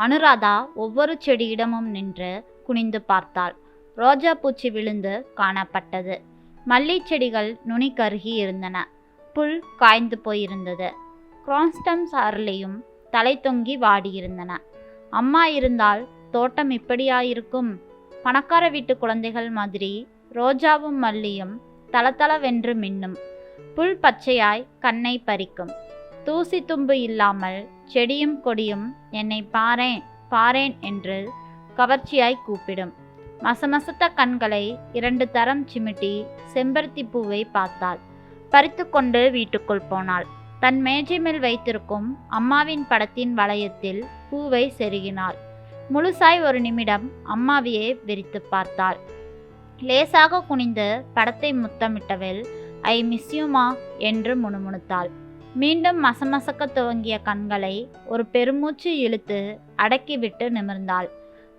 அனுராதா ஒவ்வொரு செடியிடமும் நின்று குனிந்து பார்த்தாள். ரோஜா பூச்சி விழுந்து காணப்பட்டது. மல்லி செடிகள் நுனி கருகி இருந்தன. புல் காய்ந்து போயிருந்தது. கிரான்ஸ்டம்ஸ் அரளியும் தலை தொங்கி வாடியிருந்தன. அம்மா இருந்தால் தோட்டம் இப்படியாயிருக்கும். பணக்கார வீட்டு குழந்தைகள் மாதிரி ரோஜாவும் மல்லியும் தளதளவென்று மின்னும். புல் பச்சையாய் கண்ணை பறிக்கும். தூசி தும்பு இல்லாமல் செடியும் கொடியும் என்னை பாரேன் பாரேன் என்று கவர்ச்சியாய் கூப்பிடும். மசமசத்த கண்களை இரண்டு தரம் சிமிட்டி செம்பருத்தி பூவை பார்த்தாள். பறித்து கொண்டு வீட்டுக்குள் போனாள். தன் மேஜை மேல் வைத்திருக்கும் அம்மாவின் படத்தின் வளையத்தில் பூவை செருகினாள். முழுசாய் ஒரு நிமிடம் அம்மாவையே விரித்து பார்த்தாள். லேசாக குனிந்து படத்தை முத்தமிட்டவள் ஐ மிஸ்யூமா என்று முணுமுணுத்தாள். மீண்டும் மசமசக்க துவங்கிய கண்களை ஒரு பெருமூச்சு இழுத்து அடக்கிவிட்டு நிமிர்ந்தாள்.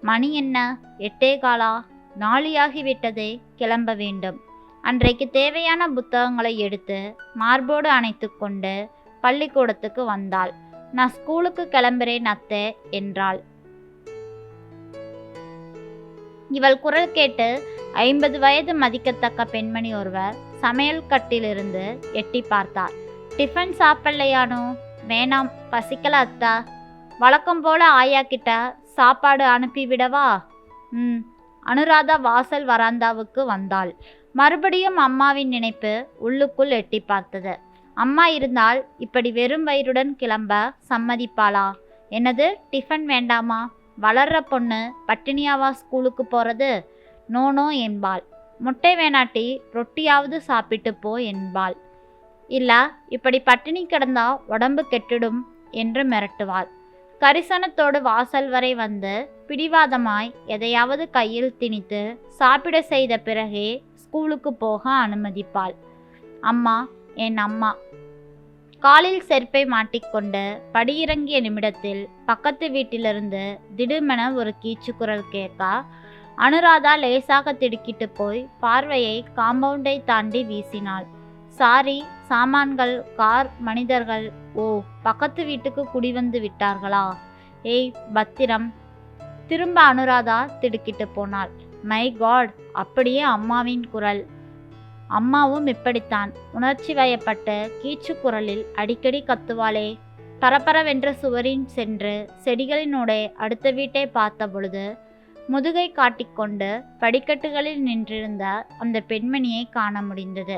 மணி என்ன? எட்டே காலா? நாளியாகிவிட்டதே கிளம்ப வேண்டும். அன்றைக்கு தேவையான புத்தகங்களை எடுத்து மார்போடு அணைத்து கொண்டு பள்ளிக்கூடத்துக்கு வந்தாள். நான் ஸ்கூலுக்கு கிளம்புறேன் அத்தே என்றாள். இவள் குரல் கேட்டு ஐம்பது வயது மதிக்கத்தக்க பெண்மணி ஒருவர் சமையல் கட்டிலிருந்து எட்டி பார்த்தார். டிஃபன் சாப்பிடலையானோ? வேணாம் பசிக்கல அத்தா. வழக்கம் போல ஆயா கிட்ட சாப்பாடு அனுப்பிவிடவா ம். அனுராதா வாசல் வராந்தாவுக்கு வந்தாள். மறுபடியும் அம்மாவின் நினைப்பு உள்ளுக்குள் எட்டி பார்த்தது. அம்மா இருந்தால் இப்படி வெறும் வயிறுடன் கிளம்ப சம்மதிப்பாளா? என்னது டிஃபன் வேண்டாமா? வளர்ற பொண்ணு பட்டினியாவா ஸ்கூலுக்கு போகிறது நோ நோ என்பாள். முட்டை வேணாட்டி ரொட்டியாவது சாப்பிட்டு போ என்பாள். இல்ல இப்படி பட்டினி கிடந்தா உடம்பு கெட்டுடும் என்று மிரட்டுவாள். கரிசனத்தோடு வாசல் வரை வந்து பிடிவாதமாய் எதையாவது கையில் திணித்து சாப்பிட செய்த பிறகே ஸ்கூலுக்கு போக அனுமதிப்பாள். அம்மா என் அம்மா. காலில் செருப்பை மாட்டிக்கொண்டு படியிறங்கிய நிமிடத்தில் பக்கத்து வீட்டிலிருந்து திடுமென ஒரு கீச்சு குரல் கேட்க அனுராதா லேசாக திடுக்கிட்டு போய் பார்வையை காம்பவுண்டை தாண்டி வீசினாள். சாரி சாமான்கள் கார் மனிதர்கள். ஓ பக்கத்து வீட்டுக்கு குடிவந்து விட்டார்களா? ஏய் பத்திரம். திரும்ப அனுராதா திடுக்கிட்டு போனாள். மை காட் அப்படியே அம்மாவின் குரல். அம்மாவும் இப்படித்தான். உணர்ச்சி வயப்பட்டு கீச்சு குரலில் அடிக்கடி கத்துவாளே. பரபரவென்ற சுவரின் சென்று செடிகளினூடே அடுத்த வீட்டை பார்த்த பொழுது முதுகை காட்டிக்கொண்டு படிக்கட்டுகளில் நின்றிருந்த அந்த பெண்மணியை காண முடிந்தது.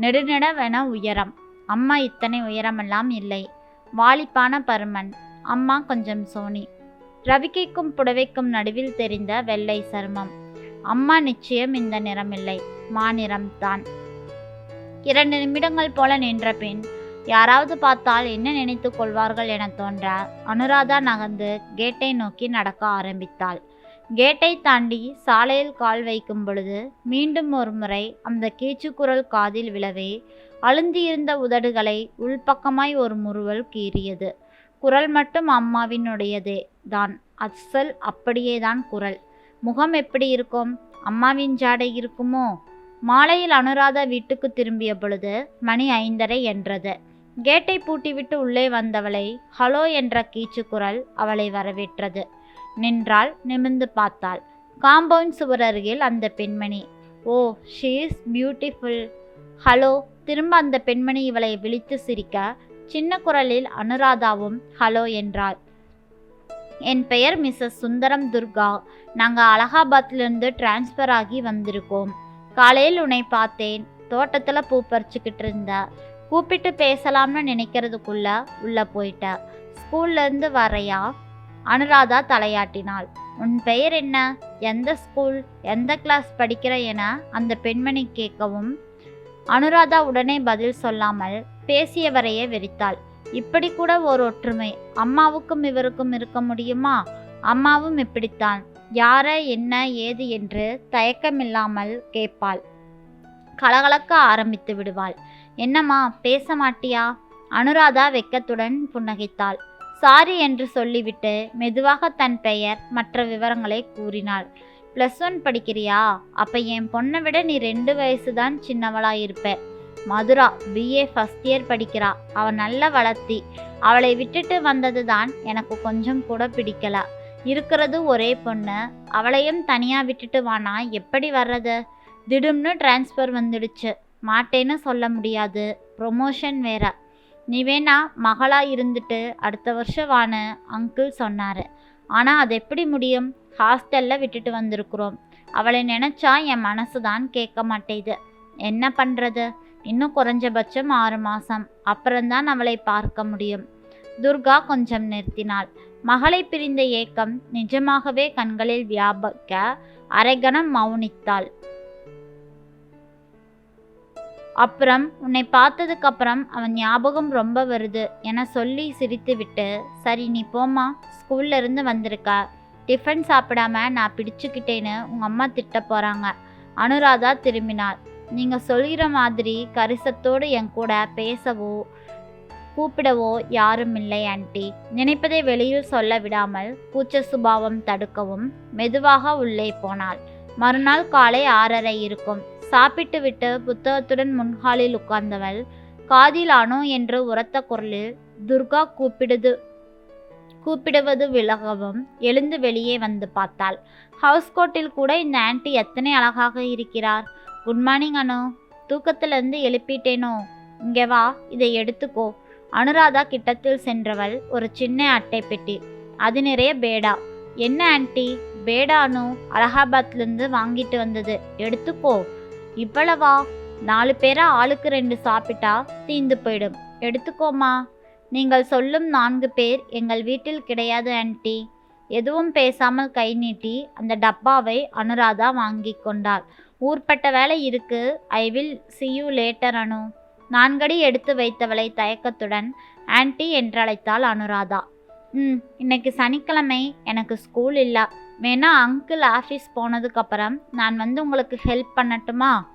நெடுநெடவென உயரம். அம்மா இத்தனை உயரமெல்லாம் இல்லை. வாலிப்பான பருமன். அம்மா கொஞ்சம் சோனி. ரவிக்கைக்கும் புடவைக்கும் நடுவில் தெரிந்த வெள்ளை சருமம். அம்மா நிச்சயம் இந்த நிறமில்லை. மாநிறம்தான் இரண்டு நிமிடங்கள் போல நின்ற பின் யாராவது பார்த்தால் என்ன நினைத்து கொள்வார்கள் என தோன்ற அனுராதா நகர்ந்து கேட்டை நோக்கி நடக்க ஆரம்பித்தாள். கேட்டை தாண்டி சாலையில் கால் வைக்கும் பொழுது மீண்டும் ஒரு முறை அந்த கீச்சுக்குரல் காதில் விழவே அழுந்தியிருந்த உதடுகளை உள்பக்கமாய் ஒரு முறுவல் கீறியது. குரல் மட்டும் அம்மாவினுடையதே தான். அசல் அப்படியேதான் குரல். முகம் எப்படி இருக்கும்? அம்மாவின் ஜாடை இருக்குமோ? மாலையில் அனுராதா வீட்டுக்கு திரும்பிய பொழுது மணி ஐந்தரை என்றது. கேட்டை பூட்டிவிட்டு உள்ளே வந்தவளை ஹலோ என்ற கீச்சு குரல் அவளை வரவேற்றது. நின்றாள் நிமிர்ந்து பார்த்தாள். காம்பவுண்ட் சுவர் அருகில் அந்த பெண்மணி. Oh she is beautiful hello திரும்ப அந்த பெண்மணி இவளை விழித்து சிரிக்க சின்ன குரலில் அனுராதாவும் ஹலோ என்றாள். என் பெயர் மிஸ்ஸஸ் சுந்தரம் துர்கா. நாங்கள் அலகாபாத்லேருந்து டிரான்ஸ்ஃபர் ஆகி வந்திருக்கோம். காலையில் உன்னை பார்த்தேன். தோட்டத்தில் பூ பறிச்சுக்கிட்டு இருந்த. கூப்பிட்டு பேசலாம்னு நினைக்கிறதுக்குள்ள உள்ளே போயிட்ட. ஸ்கூல்லேருந்து வரையா? அனுராதா தலையாட்டினாள். உன் பெயர் என்ன? எந்த ஸ்கூல் எந்த கிளாஸ் படிக்கிற என அந்த பெண்மணி கேட்கவும் அனுராதா உடனே பதில் சொல்லாமல் பேசியவரையே வெறித்தாள். இப்படி கூட ஒரு ஒற்றுமை. அம்மாவுக்கும் இவருக்கும் இருக்க முடியுமா? அம்மாவும் இப்படித்தான். யார என்ன ஏது என்று தயக்கமில்லாமல் கேட்பாள். கலகலக்க ஆரம்பித்து விடுவாள். என்னம்மா பேச மாட்டியா? அனுராதா வெக்கத்துடன் புன்னகைத்தாள். சாரி என்று சொல்லிவிட்டு மெதுவாக தன் பெயர் மற்ற விவரங்களை கூறினாள். ப்ளஸ் ஒன் படிக்கிறியா? அப்போ என் பொண்ணை விட நீ ரெண்டு வயசு தான் சின்னவளா இருப்ப மதுரா பிஏ ஃபஸ்ட் இயர் படிக்கிறா. அவள் நல்ல வளர்த்தி. அவளை விட்டுட்டு வந்தது தான் எனக்கு கொஞ்சம் கூட பிடிக்கல. இருக்கிறது ஒரே பொண்ணு. அவளையும் தனியாக விட்டுட்டு வானா? எப்படி வர்றது? திடும்னு டிரான்ஸ்ஃபர் வந்துடுச்சு. மாட்டேன்னு சொல்ல முடியாது. ப்ரொமோஷன் வேற. நீ வேணா மகளாக இருந்துட்டு அடுத்த வருஷம் வான்னு அங்கிள் சொன்னார். ஆனால் அது எப்படி முடியும்? ஹாஸ்டலில் விட்டுட்டு வந்திருக்கிறோம். அவளை நினச்சா என் மனசு தான் கேட்க மாட்டேது. என்ன பண்ணுறது இன்னும் குறைஞ்சபட்சம் ஆறு மாதம் அப்புறம்தான் அவளை பார்க்க முடியும். துர்கா கொஞ்சம் நிறுத்தினாள். மகளை பிரிந்த ஏக்கம் நிஜமாகவே கண்களில் வியாபிக்க அரைகணம் மௌனித்தாள். அப்புறம் உன்னை பார்த்ததுக்கப்புறம் அவன் ஞாபகம் ரொம்ப வருது என சொல்லி சிரித்துவிட்டு சரி நீ போமா ஸ்கூல்ல இருந்து வந்திருக்க. டிஃபன் சாப்பிடாம நான் பிடிச்சுக்கிட்டேன்னு உங்க அம்மா திட்ட போறாங்க. அனுராதா திரும்பினாள். நீங்க சொல்கிற மாதிரி கரிசத்தோடு என் கூட பேசவோ கூப்பிடவோ யாரும் இல்லை ஆன்ட்டி நினைப்பதை வெளியில் சொல்ல விடாமல் கூச்ச சுபாவம் தடுக்கவும். மெதுவாக உள்ளே போனாள். மறுநாள் காலை ஆறரை இருக்கும். சாப்பிட்டு விட்டு புத்தகத்துடன் முன்ஹாலில் உட்கார்ந்தவள். காதில் அணு என்று உரத்த குரலில் துர்கா கூப்பிடுது கூப்பிடுவது விலகவும் எழுந்து வெளியே வந்து பார்த்தாள். ஹவுஸ் கோட்டில் கூட இந்த ஆன்ட்டி எத்தனை அழகாக இருக்கிறார். Good morning Anu. தூக்கத்திலிருந்து எழுப்பிட்டேனோ? இங்கே வா இதை எடுத்துக்கோ. அனுராதா கிட்டத்தில் சென்றவள் ஒரு சின்ன அட்டை பெட்டி. அது நிறைய பேடா. என்ன ஆன்ட்டி பேடானு அலகாபாத்லேருந்து வாங்கிட்டு வந்தது. எடுத்துக்கோ. இவ்வளவா? நாலு பேரா ஆளுக்கு ரெண்டு சாப்பிட்டா தீந்து போயிடும். எடுத்துக்கோமா. நீங்கள் சொல்லும் நான்கு பேர் எங்கள் வீட்டில் கிடையாது ஆன்ட்டி எதுவும் பேசாமல் கை நீட்டி அந்த டப்பாவை அனுராதா வாங்கி கொண்டாள். ஊர்பட்ட வேலை இருக்கு. I will see you later Anu. நான்கடி எடுத்து வைத்தவளை தயக்கத்துடன் ஆன்ட்டி என்றழைத்தாள் அனுராதா. ம் இன்னைக்கு சனிக்கிழமை. எனக்கு ஸ்கூல் இல்லை. வேணா அங்கிள் ஆஃபீஸ் போனதுக்கப்புறம் நான் வந்து உங்களுக்கு ஹெல்ப் பண்ணட்டுமா?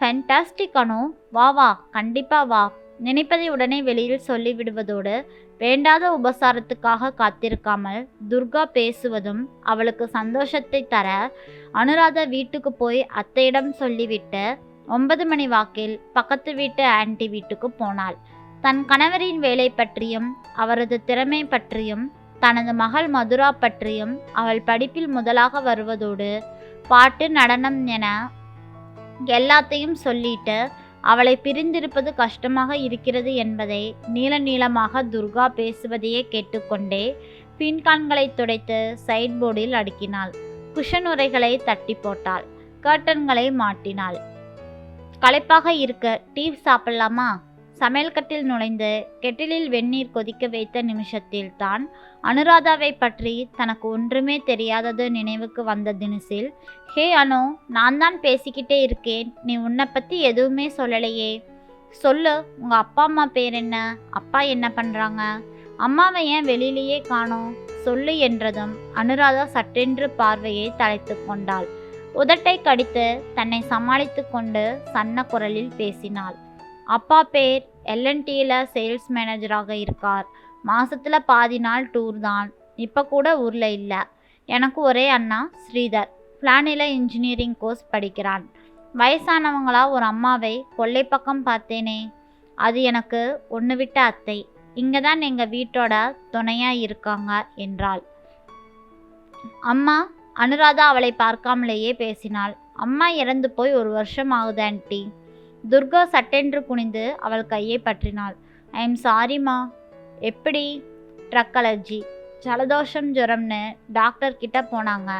ஃபென்டாஸ்டிக் அனு. வா வா. கண்டிப்பாக வா. நினைப்பதை உடனே வெளியில் சொல்லிவிடுவதோடு வேண்டாத உபசாரத்துக்காக காத்திருக்காமல் துர்கா பேசுவதும் அவளுக்கு சந்தோஷத்தை தர அனுராதா வீட்டுக்கு போய் அத்தையிடம் சொல்லிவிட்டு ஒன்பது மணி வாக்கில் பக்கத்து வீட்டு ஆன்ட்டி வீட்டுக்கு போனாள். தன் கணவரின் வேலை பற்றியும் அவரது திறமை பற்றியும் தனது மகள் மதுரா பற்றியும் அவள் படிப்பில் முதலாக வருவதோடு பாட்டு நடனம் என எல்லாத்தையும் சொல்லிட்டு அவளை பிரிந்திருப்பது கஷ்டமாக இருக்கிறது என்பதை நீள நீளமாக துர்கா பேசுவதையே கேட்டுக்கொண்டே பின்கான்களை துடைத்து சைட் போர்டில் அடுக்கினாள். குஷன் உரைகளை தட்டி போட்டாள். கர்ட்டன்களை மாட்டினாள். களைப்பாக இருக்க டீ சாப்பிடலாமா? சமையல் கட்டில் நுழைந்து கெட்டிலில் வெந்நீர் கொதிக்க வைத்த நிமிஷத்தில் தான் அனுராதாவை பற்றி தனக்கு ஒன்றுமே தெரியாதது நினைவுக்கு வந்த தினசில் ஹே அனு நான் தான் பேசிக்கிட்டே இருக்கேன். நீ உன்னை பற்றி எதுவுமே சொல்லலையே. சொல்லு உங்கள் அப்பா அம்மா பேர் என்ன? அப்பா என்ன பண்ணுறாங்க அம்மாவை ஏன் வெளியிலேயே காணோம்? சொல்லு என்றதும் அனுராதா சட்டென்று பார்வையை தலைத்து கொண்டாள். உதட்டை கடித்து தன்னை சமாளித்து கொண்டு சன்ன குரலில் பேசினாள். அப்பா பேர் எல்என்டியில் சேல்ஸ் மேனேஜராக இருக்கார். மாதத்தில் பாதி நாள் டூர் தான். இப்போ கூட ஊரில் இல்லை. எனக்கு ஒரே அண்ணா ஸ்ரீதர். பிளானில் இன்ஜினியரிங் கோர்ஸ் படிக்கிறான். வயசானவங்களா ஒரு அம்மாவை கொள்ளை பக்கம் பார்த்தேனே. அது எனக்கு ஒன்று விட்ட அத்தை. இங்கே தான் எங்கள் வீட்டோட துணையாக இருக்காங்க என்றாள். அம்மா அனுராதா அவளை பார்க்காமலேயே பேசினாள். அம்மா இறந்து போய் ஒரு வருஷம் ஆகுது ஆன்ட்டி துர்கா சட்டென்று குனிந்து அவள் கையை பற்றினாள். ஐ எம் சாரிம்மா எப்படி? Drug allergy. ஜலதோஷம் ஜுரம்னு டாக்டர் கிட்ட போனாங்க.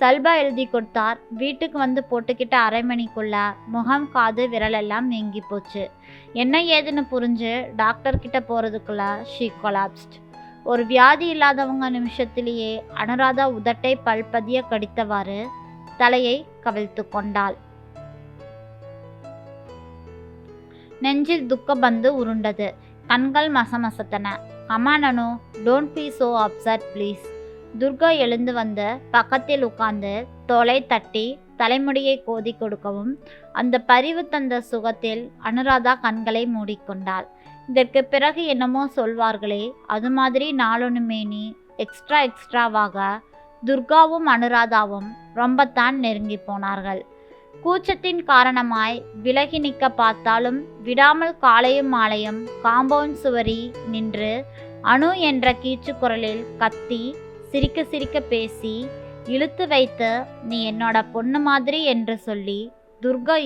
சல்பா எழுதி கொடுத்தார். வீட்டுக்கு வந்து போட்டுக்கிட்ட அரை மணிக்குள்ள முகம் காது விரலெல்லாம் நீங்கி போச்சு. என்ன ஏதுன்னு புரிஞ்சு டாக்டர் கிட்ட போகிறதுக்குள்ள ஷீ கொலாப்ஸ்ட் ஒரு வியாதி இல்லாதவங்க நிமிஷத்திலேயே அனுராதா உதட்டை பல்பதிய கடித்தவாறு தலையை கவிழ்த்து கொண்டாள். நெஞ்சில் துக்க பந்து உருண்டது. கண்கள் மசமசத்தன. அமானனோ don't be so upset please Durga எழுந்து வந்து பக்கத்தில் உட்கார்ந்து தோலை தட்டி தலைமுடியை கோதி கொடுக்கவும் அந்த பரிவு தந்த சுகத்தில் அனுராதா கண்களை மூடிக்கொண்டாள். இதற்கு பிறகு என்னமோ சொல்வார்களே அது மாதிரி நாளொன்னுமேனி எக்ஸ்ட்ரா எக்ஸ்ட்ராவாக துர்காவும் அனுராதாவும் ரொம்பத்தான் நெருங்கி போனார்கள். கூச்சத்தின் காரணமாய் விலகி நிற்க பார்த்தாலும் விடாமல் காலையும் மாலையும் காம்பவுண்ட் சுவரி நின்று அணு என்ற கீச்சு குரலில் கத்தி சிரிக்க சிரிக்க பேசி இழுத்து வைத்து நீ என்னோட பொண்ணு மாதிரி என்று சொல்லி துர்கா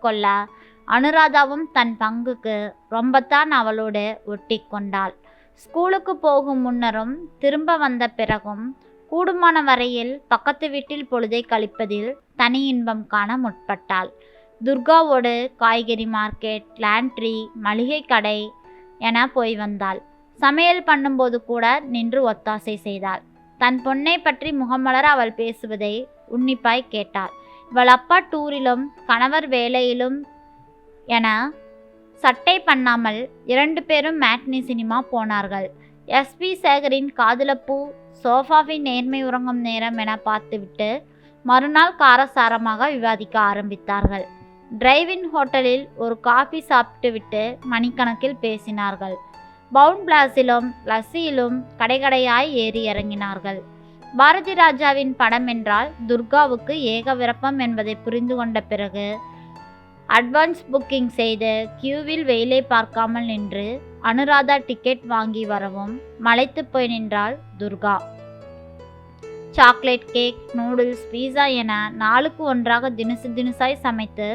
கொள்ள அனுராதாவும் தன் பங்குக்கு ரொம்பத்தான் அவளோடு ஒட்டி கொண்டாள். ஸ்கூலுக்கு போகும் முன்னரும் திரும்ப வந்த பிறகும் கூடுமான வரையில் பக்கத்து வீட்டில் பொழுதை கழிப்பதில் தனி இன்பம் காண முற்பட்டாள். துர்காவோடு காய்கறி மார்க்கெட் லேண்ட்ரி மளிகை கடை என போய் வந்தாள். சமையல் பண்ணும்போது கூட நின்று ஒத்தாசை செய்தாள். தன் பொண்ணை பற்றி முகமலர் அவள் பேசுவதை உன்னிப்பாய் கேட்டாள். இவள் அப்பா டூரிலும் கணவர் வேலையிலும் என சட்டை பண்ணாமல் இரண்டு பேரும் மேட்னி சினிமா போனார்கள். எஸ்பி சேகரின் காதலப்பூ சோஃபாவின் நேர்மை உறங்கும் நேரம் என பார்த்துவிட்டு மறுநாள் காரசாரமாக விவாதிக்க ஆரம்பித்தார்கள். டிரைவின் ஹோட்டலில் ஒரு காபி சாப்பிட்டுவிட்டு மணிக்கணக்கில் பேசினார்கள். பவுன் பிளாஸிலும் லஸ்ஸியிலும் கடைகடையாய் ஏறி இறங்கினார்கள். பாரதி ராஜாவின் படம் என்றால் துர்காவுக்கு ஏக விருப்பம் என்பதை புரிந்து கொண்ட பிறகு அட்வான்ஸ் புக்கிங் செய்து கியூவில் வெயிலை பார்க்காமல் நின்று அனுராதா டிக்கெட் வாங்கி வரவும் மலைத்து போய் நின்றாள் Durga. Chocolate cake noodles pizza என நாளுக்கு ஒன்றாக தினுசு தினசாய் சமைத்து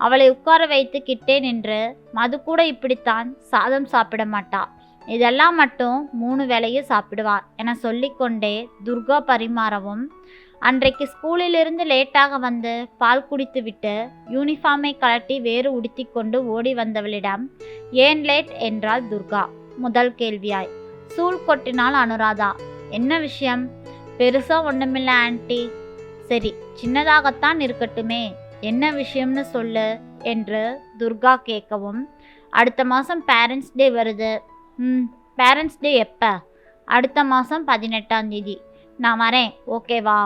அவளை உட்கார வைத்து கிட்டே நின்று மது கூட இப்படித்தான் சாதம் சாப்பிட மாட்டா. இதெல்லாம் மட்டும் மூணு வேளையும் சாப்பிடுவார் என சொல்லிக்கொண்டே துர்கா பரிமாறவும் அன்றைக்கு ஸ்கூலிலிருந்து லேட்டாக வந்து பால் குடித்துவிட்டு யூனிஃபார்மை கழட்டி வேறு உடுத்தி கொண்டு ஓடி வந்தவளிடம் ஏன் லேட் என்றாள் துர்கா. முதல் கேள்வியாய். சூள் கொட்டினால் அனுராதா. என்ன விஷயம்? பெருசா ஒண்ணுமில்ல ஆன்ட்டி சரி சின்னதாகத்தான் இருக்கட்டுமே. என்ன விஷயம்னு சொல்லு என்று துர்கா கேட்கவும் அடுத்த மாதம் பேரண்ட்ஸ் டே வருது. ம் பேரண்ட்ஸ் டே எப்போ? அடுத்த மாதம் பதினெட்டாம் தேதி. நான் வரேன். ஓகேவா?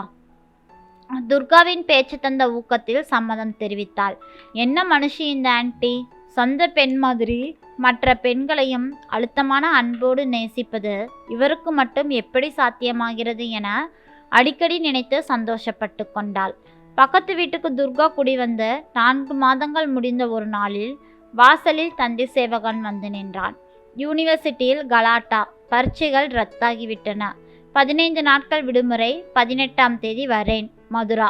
துர்காவின் பேச்சு தந்த ஊக்கத்தில் சம்மதம் தெரிவித்தாள். என்ன மனுஷி இந்த ஆன்ட்டி சொந்த பெண் மாதிரி. மற்ற பெண்களையும் அழுத்தமான அன்போடு நேசிப்பது இவருக்கு மட்டும் எப்படி சாத்தியமாகிறது என அடிக்கடி நினைத்து சந்தோஷப்பட்டு கொண்டாள். பக்கத்து வீட்டுக்கு துர்கா குடி வந்து நான்கு மாதங்கள் முடிந்த ஒரு நாளில் வாசலில் தந்தி சேவகன் வந்து நின்றான். யூனிவர்சிட்டியில் கலாட்டா பரீட்சைகள் ரத்தாகிவிட்டன. பதினைந்து நாட்கள் விடுமுறை பதினெட்டாம் தேதி வரேன். மதுரா.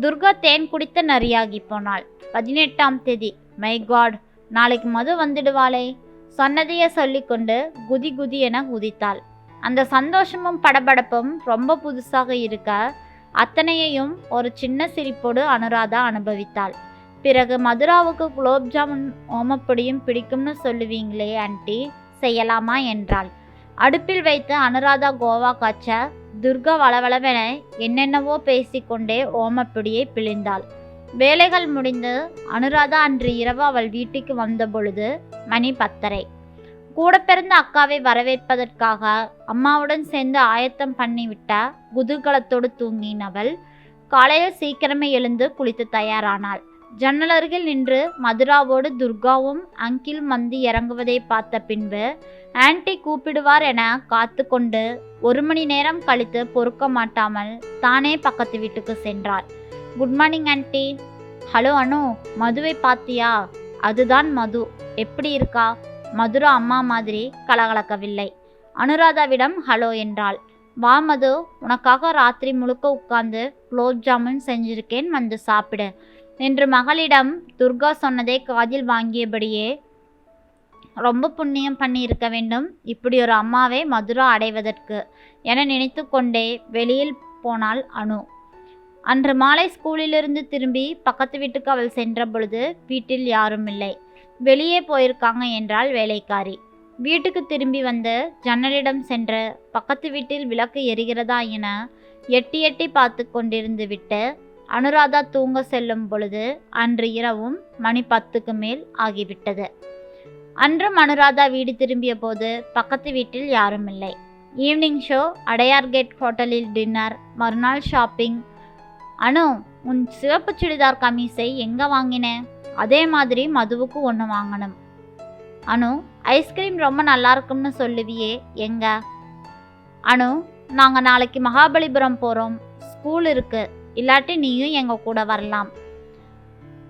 துர்கா தேன் குடித்த நரியாகி போனாள். பதினெட்டாம் தேதி மை காட் நாளைக்கு மது வந்துடுவாளே? சொன்னதையே சொல்லிக்கொண்டு குதி குதி என குதித்தாள். அந்த சந்தோஷமும் படபடப்பும் ரொம்ப புதுசாக இருக்க அத்தனையையும் ஒரு சின்ன சிரிப்போடு அனுராதா அனுபவித்தாள். பிறகு மதுராவுக்கு குலோப் ஜாமுன் ஓமப்பொடியும் பிடிக்கும்னு சொல்லுவீங்களே ஆன்ட்டி செய்யலாமா? என்றாள். அடுப்பில் வைத்து அனுராதா கோவா காய்ச்ச துர்கா வளவளவென என்னென்னவோ பேசிக்கொண்டே ஓமப்பிடியை பிழிந்தாள். வேலைகள் முடிந்து அனுராதா அன்று இரவு அவள் வீட்டுக்கு வந்த பொழுது மணி பத்தரை. கூட பிறந்த அக்காவை வரவேற்பதற்காக அம்மாவுடன் சேர்ந்து ஆயத்தம் பண்ணிவிட்ட குதூகலத்தோடு தூங்கினவள் காலையில் சீக்கிரமே எழுந்து குளித்து தயாரானாள். ஜன்னலருகில் நின்று மதுராவோடு துர்காவும் அங்கில் மந்தி இறங்குவதை பார்த்த பின்பு ஆன்ட்டி கூப்பிடுவார் என காத்து கொண்டு ஒரு மணி நேரம் கழித்து பொறுக்க மாட்டாமல் தானே பக்கத்து வீட்டுக்கு சென்றார். Good morning aunty hello Anu. மதுவை பார்த்தியா? அதுதான் மது. எப்படி இருக்கா? மதுரா அம்மா மாதிரி கலகலக்கவில்லை. அனுராதாவிடம் ஹலோ என்றாள். வா மது. உனக்காக ராத்திரி முழுக்க உட்கார்ந்து குலோப் ஜாமுன் செஞ்சிருக்கேன். வந்து சாப்பிடு. என்று மகளிடம் துர்கா சொன்னதை காதில் வாங்கியபடியே ரொம்ப புண்ணியம் பண்ணியிருக்க வேண்டும். இப்படி ஒரு அம்மாவை மதுரா அடைவதற்கு என நினைத்து கொண்டே வெளியில் போனாள் அனு. அன்று மாலை ஸ்கூலிலிருந்து திரும்பி பக்கத்து வீட்டுக்கு அவள் சென்ற பொழுது வீட்டில் யாரும் இல்லை. வெளியே போயிருக்காங்க என்றாள் வேலைக்காரி. வீட்டுக்கு திரும்பி வந்து ஜன்னலிடம் சென்று பக்கத்து வீட்டில் விளக்கு எரிகிறதா என எட்டி எட்டி பார்த்து கொண்டிருந்து விட்டு அனுராதா தூங்க செல்லும் பொழுது அன்று இரவும் மணி பத்துக்கு மேல் ஆகிவிட்டது. அன்றும் அனுராதா வீடு திரும்பிய போது பக்கத்து வீட்டில் யாரும் இல்லை. ஈவினிங் ஷோ அடையார் கேட் ஹோட்டலில் டின்னர் மறுநாள் ஷாப்பிங். அனு உன் சிவப்பு சுடிதார் கமீஸை எங்கே வாங்கின? அதே மாதிரி மதுவுக்கு ஒன்று வாங்கணும். அனு ஐஸ்கிரீம் ரொம்ப நல்லா இருக்கும்னு சொல்லுவியே எங்க? அனு நாங்கள் நாளைக்கு மகாபலிபுரம் போகிறோம் ஸ்கூல் இருக்குது இல்லாட்டி நீயும் எங்கள் கூட வரலாம்.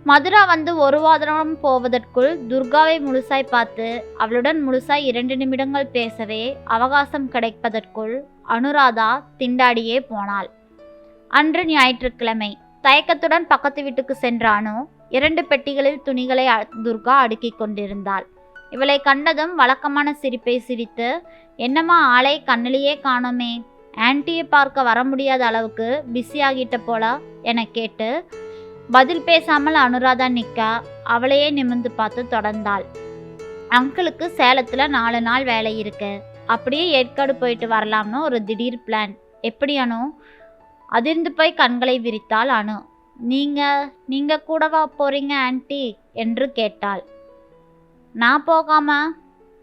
மதுரா வந்து ஒரு வாரம் போவதற்குள் துர்காவை முழுசாய் பார்த்து அவளுடன் முழுசாய் இரண்டு நிமிடங்கள் பேசவே அவகாசம் கிடைப்பதற்குள் அனுராதா திண்டாடியே போனாள். அன்று ஞாயிற்றுக்கிழமை தயக்கத்துடன் பக்கத்து வீட்டுக்கு சென்ற இரண்டு பெட்டிகளில் துணிகளை அ- துர்கா அடுக்கி கொண்டிருந்தாள். இவளை கண்டதும் வழக்கமான சிரிப்பை சிரித்து என்னம்மா ஆளை கண்ணிலேயே காணோமே ஆன்ட்டியை பார்க்க வர முடியாத அளவுக்கு பிஸி ஆகிட்ட போல? என கேட்டு பதில் பேசாமல் அனுராதா நிக்கா அவளையே நிமிர்ந்து பார்த்து தொடர்ந்தாள். அங்கிளுக்கு சேலத்தில் நாலு நாள் வேலை இருக்கு. அப்படியே ஏற்காடு போயிட்டு வரலாம்னு ஒரு திடீர் பிளான் எப்படி அனு? அதிர்ந்து போய் கண்களை விரித்தாள் அனு. நீங்கள் நீங்கள் கூடவா போகிறீங்க ஆன்ட்டி என்று கேட்டாள். நான் போகாமா?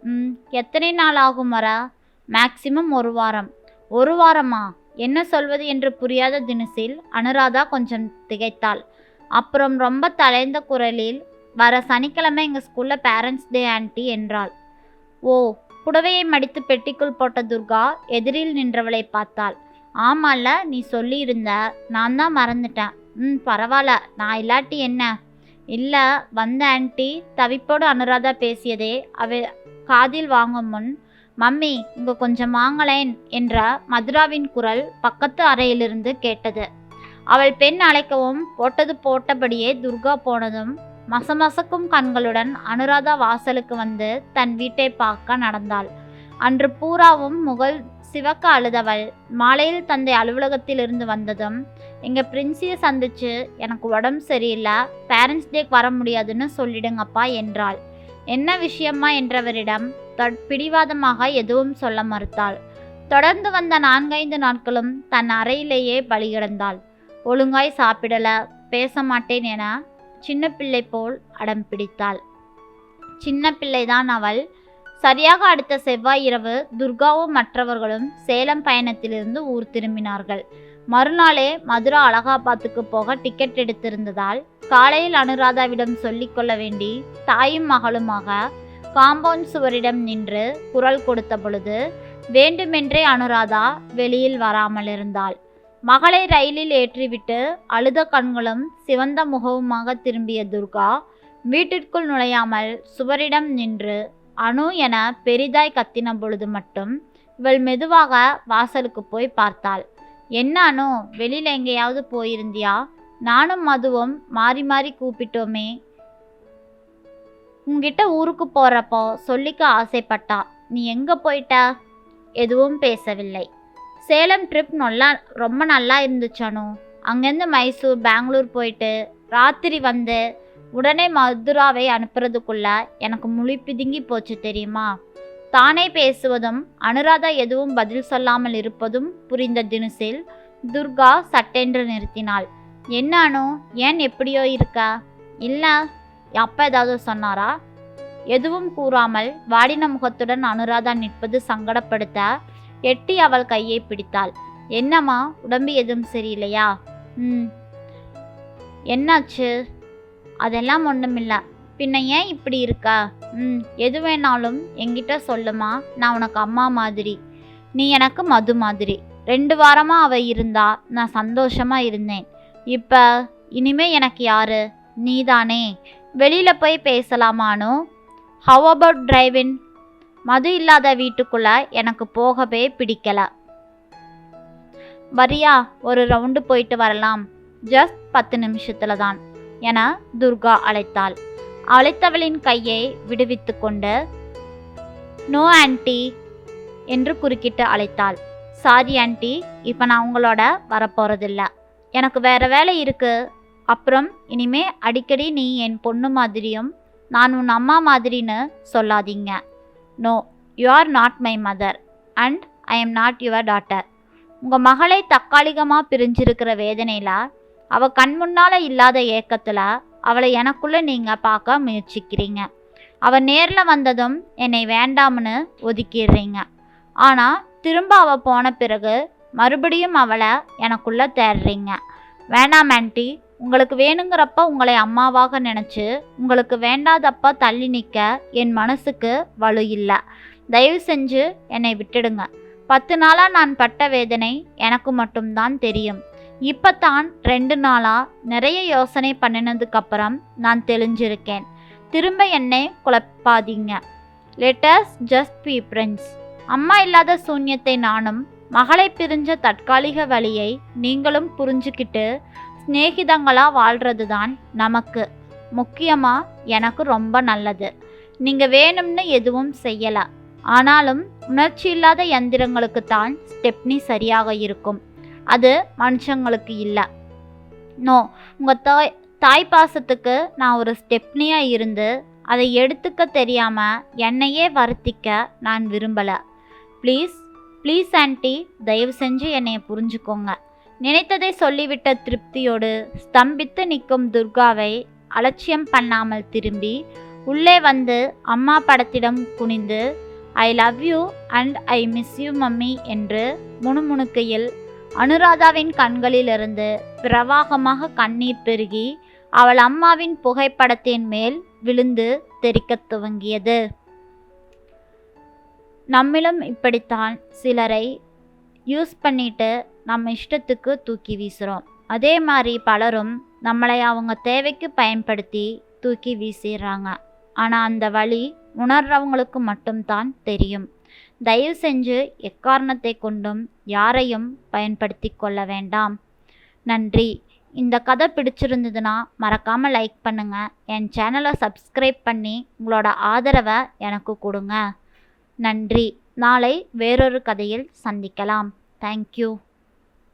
ம் எத்தனை நாள் ஆகும் வரா? மேக்சிமம் ஒரு வாரம். ஒரு வாரமா? என்ன சொல்வது? என்று புரியாத தினசில் அனுராதா கொஞ்சம் திகைத்தாள். அப்புறம் ரொம்ப தலைந்த குரலில் வர சனிக்கிழமை எங்கள் ஸ்கூலில் பேரண்ட்ஸ் டே ஆன்ட்டி என்றாள். ஓ புடவையை மடித்து பெட்டிக்குள் போட்ட துர்கா எதிரில் நின்றவளை பார்த்தாள். ஆமால்ல நீ சொல்லியிருந்த. நான் தான் மறந்துட்டேன். ம் பரவாயில்ல நான் இல்லாட்டி என்ன? இல்லை வந்த ஆன்ட்டி தவிப்போடு அனுராதா பேசியதே அவ காதில் வாங்கும் முன் மம்மி இங்க கொஞ்சம் வாங்களேன் என்ற மதுராவின் குரல் பக்கத்து அறையிலிருந்து கேட்டது. அவள் பெண் அழைக்கவும் போட்டது போட்டபடியே துர்கா போனதும் மசமசக்கும் கண்களுடன் அனுராதா வாசலுக்கு வந்து தன் வீட்டை பார்க்க நடந்தாள். அன்று பூராவும் முகல் சிவக்க அழுதவள் மாலையில் தந்தை அலுவலகத்திலிருந்து வந்ததும் எங்கள் பிரின்ஸியை சந்திச்சு எனக்கு உடம்பு சரியில்லை பேரண்ட்ஸ் டேக்கு வர முடியாதுன்னு சொல்லிடுங்கப்பா என்றாள். என்ன விஷயமா என்றவரிடம் பிடிவாதமாக எதுவும் சொல்ல மறுத்தாள். தொடர்ந்து வந்த நான்கைந்து நாட்களும் தன் அறையிலேயே பலிகிடந்தாள் ஒழுங்காய் சாப்பிடல பேச மாட்டேன் என சின்ன பிள்ளை போல் அடம் பிடித்தாள். சின்ன பிள்ளைதான் அவள். சரியாக அடுத்த செவ்வாய் இரவு துர்காவும் மற்றவர்களும் சேலம் பயணத்திலிருந்து ஊர் திரும்பினார்கள். மறுநாளே மதுரா அலகாபாத்துக்கு போக டிக்கெட் எடுத்திருந்ததால் காலையில் அனுராதாவிடம் சொல்லிக்கொள்ள வேண்டி தாயும் மகளுமாக காம்பவுண்ட் சுவரிடம் நின்று குரல் கொடுத்த பொழுது வேண்டுமென்றே அனுராதா வெளியில் வராமல் இருந்தாள் மகளை ரயிலில் ஏற்றிவிட்டு அழுத கண்களும் சிவந்த முகவுமாக திரும்பிய துர்கா வீட்டிற்குள் நுழையாமல் சுவரிடம் நின்று அணு என பெரிதாய் கத்தின பொழுது மட்டும் இவள் மெதுவாக வாசலுக்கு போய் பார்த்தாள். என்ன அணு வெளியில் எங்கேயாவது போயிருந்தியா? நானும் மதுவும் மாறி மாறி கூப்பிட்டோமே உங்ககிட்ட ஊருக்கு போறப்போ சொல்லிக்க ஆசைப்பட்டா. நீ எங்க போயிட்ட? எதுவும் பேசவில்லை. சேலம் ட்ரிப் நல்லா ரொம்ப நல்லா இருந்துச்சு அங்கேருந்து மைசூர் பெங்களூர் போயிட்டு ராத்திரி வந்து உடனே மதுராவை அனுப்புறதுக்குள்ள எனக்கு முழி பிதுங்கி போச்சு தெரியுமா? தானே பேசுவதும் அனுராதா எதுவும் பதில் சொல்லாமல் இருப்பதும் புரிந்த தினுசில் துர்கா சட்டென்று நிறுத்தினாள். என்ன அனு? ஏன் எப்படியோ இருக்கா? இல்லை அப்பா ஏதாவது சொன்னாரா? எதுவும் கூறாமல் வாடின முகத்துடன் அனுராதா நிற்பது சங்கடப்படுத்த எட்டி அவள் கையை பிடித்தாள். என்னம்மா உடம்பு எதுவும் சரியில்லையா? ம். என்னாச்சு? அதெல்லாம் ஒன்றுமில்லை பின்ன ஏன் இப்படி இருக்கா? ம் எது வேணாலும் என்கிட்ட சொல்லுமா? நான் உனக்கு அம்மா மாதிரி. நீ எனக்கு மது மாதிரி. ரெண்டு வாரமாக அவள் இருந்தா நான் சந்தோஷமாக இருந்தேன். இப்போ இனிமே எனக்கு யாரு? நீதானே. வெளியில் போய் பேசலாமானோ ஹவ் அபவுட் டிரைவின் மது இல்லாத வீட்டுக்குள்ள எனக்கு போகவே பிடிக்கல. வரியா ஒரு ரவுண்டு போயிட்டு வரலாம். ஜஸ்ட் பத்து நிமிஷத்துல தான் என துர்கா அழைத்தாள். அழைத்தவளின் கையை விடுவித்து கொண்டு நோ ஆன்டி என்று குறுக்கிட்டு அழைத்தாள். சாரி ஆன்டி இப்போ நான் உங்களோட வரப்போறதில்ல. எனக்கு வேற வேலை இருக்குது அப்புறம் இனிமே அடிக்கடி நீ என் பொண்ணு மாதிரியும் நான் உன் அம்மா மாதிரின்னு சொல்லாதீங்க. No you are not my mother and I am not your daughter உங்கள் மகளை தற்காலிகமாக பிரிஞ்சிருக்கிற வேதனையில் அவள் கண் முன்னால் இல்லாத ஏக்கத்தில் அவளை எனக்குள்ளே நீங்கள் பார்க்க முயற்சிக்கிறீங்க. அவள் நேரில் வந்ததும் என்னை வேண்டாம்னு ஒதுக்கிடுறீங்க. ஆனால் திரும்ப அவள் போன பிறகு மறுபடியும் அவளை எனக்குள்ளே தேடுறீங்க. வேணாம் ஆன்ட்டி உங்களுக்கு வேணுங்கிறப்ப உங்களை அம்மாவாக நினச்சி உங்களுக்கு வேண்டாதப்ப தள்ளி நிற்க என் மனசுக்கு வலு இல்லை. தயவு செஞ்சு என்னை விட்டுடுங்க. பத்து நாளாக நான் பட்ட வேதனை எனக்கு மட்டும்தான் தெரியும். இப்போ தான் ரெண்டு நாளாக நிறைய யோசனை பண்ணினதுக்கப்புறம் நான் தெளிஞ்சிருக்கேன். திரும்ப என்னை குழப்பாதீங்க. Let us just be friends அம்மா இல்லாத சூன்யத்தை நானும் மகளை பிரிஞ்ச தற்காலிக வழியை நீங்களும் புரிஞ்சுக்கிட்டு சிநேகிதங்களாக வாழ்கிறது தான் நமக்கு. முக்கியமாக எனக்கு ரொம்ப நல்லது. நீங்கள் வேணும்னு எதுவும் செய்யலை. ஆனாலும் உணர்ச்சி இல்லாத எந்திரங்களுக்கு தான் ஸ்டெப்னி சரியாக இருக்கும். அது மனுஷங்களுக்கு இல்லை. நோ உங்கள் தாய் தாய் பாசத்துக்கு நான் ஒரு ஸ்டெப்னியாக இருந்து அதை எடுத்துக்க தெரியாமல் என்னையே வருத்திக்க நான் விரும்பலை. ப்ளீஸ் ப்ளீஸ் ஆன்ட்டி தயவு செஞ்சு என்னையை புரிஞ்சுக்கோங்க. நினைத்ததை சொல்லிவிட்ட திருப்தியோடு ஸ்தம்பித்து நிற்கும் துர்காவை அலட்சியம் பண்ணாமல் திரும்பி உள்ளே வந்து அம்மா படத்திடம் குனிந்து I love you and I miss you mummy என்று முணுமுணுக்கையில் அனுராதாவின் கண்களிலிருந்து பிரவாகமாக கண்ணீர் பெருகி அவள் அம்மாவின் புகைப்படத்தின் மேல் விழுந்து தெறிக்கத் துவங்கியது. நம்மிலும் இப்படித்தான் சிலரை யூஸ் பண்ணிட்டு நம்ம இஷ்டத்துக்கு தூக்கி வீசுகிறோம் அதே மாதிரி பலரும் நம்மளை அவங்க தேவைக்கு பயன்படுத்தி தூக்கி வீசிடுறாங்க ஆனால் அந்த வழி உணர்றவங்களுக்கு மட்டும்தான் தெரியும். தயவு செஞ்சு எக்காரணத்தை கொண்டும் யாரையும் பயன்படுத்தி கொள்ள வேண்டாம். நன்றி. இந்த கதை பிடிச்சிருந்ததுன்னா மறக்காமல் லைக் பண்ணுங்கள் என் சேனலை சப்ஸ்கிரைப் பண்ணி உங்களோட ஆதரவை எனக்கு கொடுங்க. நன்றி. நாளை வேறொரு கதையில் சந்திக்கலாம். தேங்க்யூ